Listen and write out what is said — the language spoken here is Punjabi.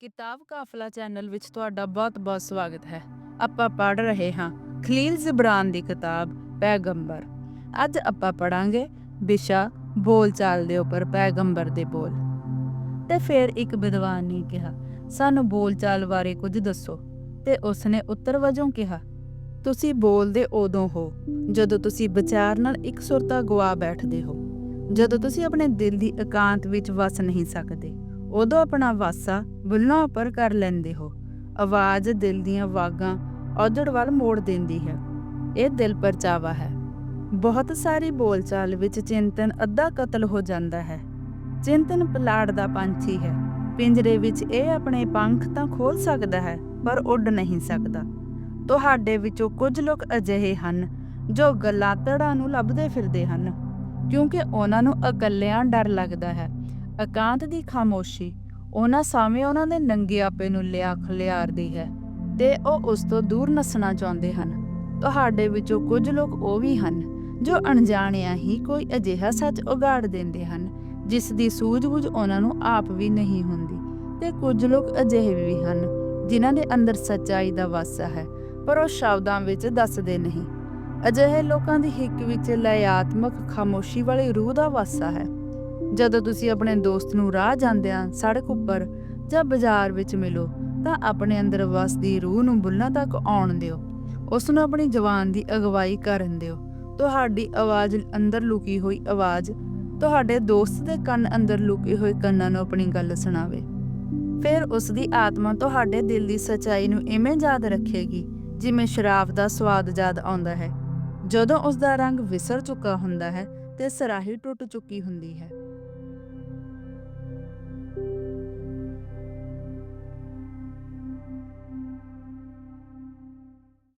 ਕਿਤਾਬ ਕਾਫਲਾ ਚੈਨਲ ਵਿੱਚ ਤੁਹਾਡਾ ਬਹੁਤ-ਬਹੁਤ ਸਵਾਗਤ ਹੈ। ਆਪਾਂ ਪੜ੍ਹ ਰਹੇ ਹਾਂ ਖਲੀਲ ਜਿਬਰਾਨ ਦੀ ਕਿਤਾਬ ਪੈਗੰਬਰ। ਅੱਜ ਆਪਾਂ ਪੜਾਂਗੇ ਵਿਸ਼ਾ ਬੋਲਚਾਲ ਦੇ ਉੱਪਰ ਪੈਗੰਬਰ ਦੇ ਬੋਲ। ਤੇ ਫਿਰ ਇੱਕ ਵਿਦਵਾਨ ਨੇ ਕਿਹਾ, ਸਾਨੂੰ ਬੋਲਚਾਲ ਬਾਰੇ ਕੁਝ ਦੱਸੋ। ਤੇ ਉਸਨੇ ਉੱਤਰ ਵਜੋਂ ਕਿਹਾ, ਤੁਸੀਂ ਬੋਲਦੇ ਉਦੋਂ ਹੋ ਜਦੋਂ ਤੁਸੀਂ ਵਿਚਾਰ ਨਾਲ ਇੱਕ ਸੁਰਤਾ ਗਵਾ ਬੈਠਦੇ ਹੋ, ਜਦੋਂ ਤੁਸੀਂ ਆਪਣੇ ਦਿਲ ਦੀ ਇਕਾਂਤ ਵਿੱਚ ਵਸ ਨਹੀਂ ਸਕਦੇ। ਉਦੋਂ ਆਪਣਾ ਵਾਸਾ ਬੁੱਲਾਂ ਉੱਪਰ ਕਰ ਲੈਂਦੇ ਹੋ। ਆਵਾਜ਼ ਦਿਲ ਦੀਆਂ ਵਾਗਾਂ ਔਜੜ ਵੱਲ ਮੋੜ ਦਿੰਦੀ ਹੈ। ਇਹ ਦਿਲ ਪਰਚਾਵਾ ਹੈ। ਬਹੁਤ ਸਾਰੀ ਬੋਲਚਾਲ ਵਿੱਚ ਚਿੰਤਨ ਅੱਧਾ ਕਤਲ ਹੋ ਜਾਂਦਾ ਹੈ। ਚਿੰਤਨ ਪਲਾੜ ਦਾ ਪੰਛੀ ਹੈ। ਪਿੰਜਰੇ ਵਿੱਚ ਇਹ ਆਪਣੇ ਪੰਖ ਤਾਂ ਖੋਲ ਸਕਦਾ ਹੈ, ਪਰ ਉੱਡ ਨਹੀਂ ਸਕਦਾ। ਤੁਹਾਡੇ ਵਿੱਚੋਂ ਕੁਝ ਲੋਕ ਅਜਿਹੇ ਹਨ, ਜੋ ਗਲਾਤੜਾਂ ਨੂੰ ਲੱਭਦੇ ਫਿਰਦੇ ਹਨ, ਕਿਉਂਕਿ ਉਹਨਾਂ ਨੂੰ ਇਕੱਲਿਆਂ ਡਰ ਲੱਗਦਾ ਹੈ। ਇਕਾਂਤ ਦੀ ਖਾਮੋਸ਼ੀ ਉਹਨਾਂ ਸਾਹਮਣੇ ਉਹਨਾਂ ਦੇ ਨੰਗੇ ਆਪੇ ਨੂੰ ਲਿਆ ਖਲਿਆਰਦੀ ਹੈ ਤੇ ਉਹ ਉਸ ਤੋਂ ਦੂਰ ਨੱਸਣਾ ਚਾਹੁੰਦੇ ਹਨ। ਤੁਹਾਡੇ ਵਿੱਚੋਂ ਕੁਝ ਲੋਕ ਉਹ ਵੀ ਹਨ ਜੋ ਅਣਜਾਣਿਆ ਹੀ ਕੋਈ ਅਜਿਹਾ ਸੱਚ ਉਗਾੜ ਦਿੰਦੇ ਹਨ, ਜਿਸ ਦੀ ਸੂਝ-ਬੂਝ ਉਹਨਾਂ ਨੂੰ ਆਪ ਵੀ ਨਹੀਂ ਹੁੰਦੀ। ਤੇ ਕੁਝ ਲੋਕ ਅਜਿਹੇ ਵੀ ਹਨ ਜਿਨ੍ਹਾਂ ਦੇ ਅੰਦਰ ਸੱਚਾਈ ਦਾ ਵਾਸਾ ਹੈ, ਪਰ ਉਹ ਸ਼ਬਦਾਂ ਵਿੱਚ ਦੱਸਦੇ ਨਹੀਂ। ਅਜਿਹੇ ਲੋਕਾਂ ਦੀ ਹਿੱਕ ਵਿੱਚ ਲਿਆਤਮਕ ਖਾਮੋਸ਼ੀ ਵਾਲੀ ਰੂਹ ਦਾ ਵਾਸਾ ਹੈ। ਜਦੋਂ ਤੁਸੀਂ ਆਪਣੇ ਦੋਸਤ ਨੂੰ ਰਾਹ ਜਾਂਦਿਆਂ ਸੜਕ ਉੱਪਰ ਜਾਂ ਬਾਜ਼ਾਰ ਵਿੱਚ ਮਿਲੋ, ਤਾਂ ਆਪਣੇ ਅੰਦਰ ਵਸਦੀ ਰੂਹ ਨੂੰ ਬੁੱਲਾਂ ਤੱਕ ਆਉਣ ਦਿਓ। ਉਸ ਨੂੰ ਆਪਣੀ ਜ਼ੁਬਾਨ ਦੀ ਅਗਵਾਈ ਕਰਨ ਦਿਓ। ਤੁਹਾਡੀ ਆਵਾਜ਼ ਅੰਦਰ ਲੁਕੀ ਹੋਈ ਆਵਾਜ਼ ਤੁਹਾਡੇ ਦੋਸਤ ਦੇ ਕੰਨ ਅੰਦਰ ਲੁਕੇ ਹੋਏ ਕੰਨਾਂ ਨੂੰ ਆਪਣੀ ਗੱਲ ਸੁਣਾਵੇ। ਫਿਰ ਉਸ ਦੀ ਆਤਮਾ ਤੁਹਾਡੇ ਦਿਲ ਦੀ ਸਚਾਈ ਨੂੰ ਇਵੇਂ ਯਾਦ ਰੱਖੇਗੀ, ਜਿਵੇਂ ਸ਼ਰਾਬ ਦਾ ਸਵਾਦ ਯਾਦ ਆਉਂਦਾ ਹੈ। ਜਦੋਂ ਉਸ ਦਾ ਰੰਗ ਵਿਸਰ ਚੁੱਕਾ ਹੁੰਦਾ ਹੈ ਤੇ ਸਰਾਹੀ ਟੁੱਟ ਚੁੱਕੀ ਹੁੰਦੀ ਹੈ।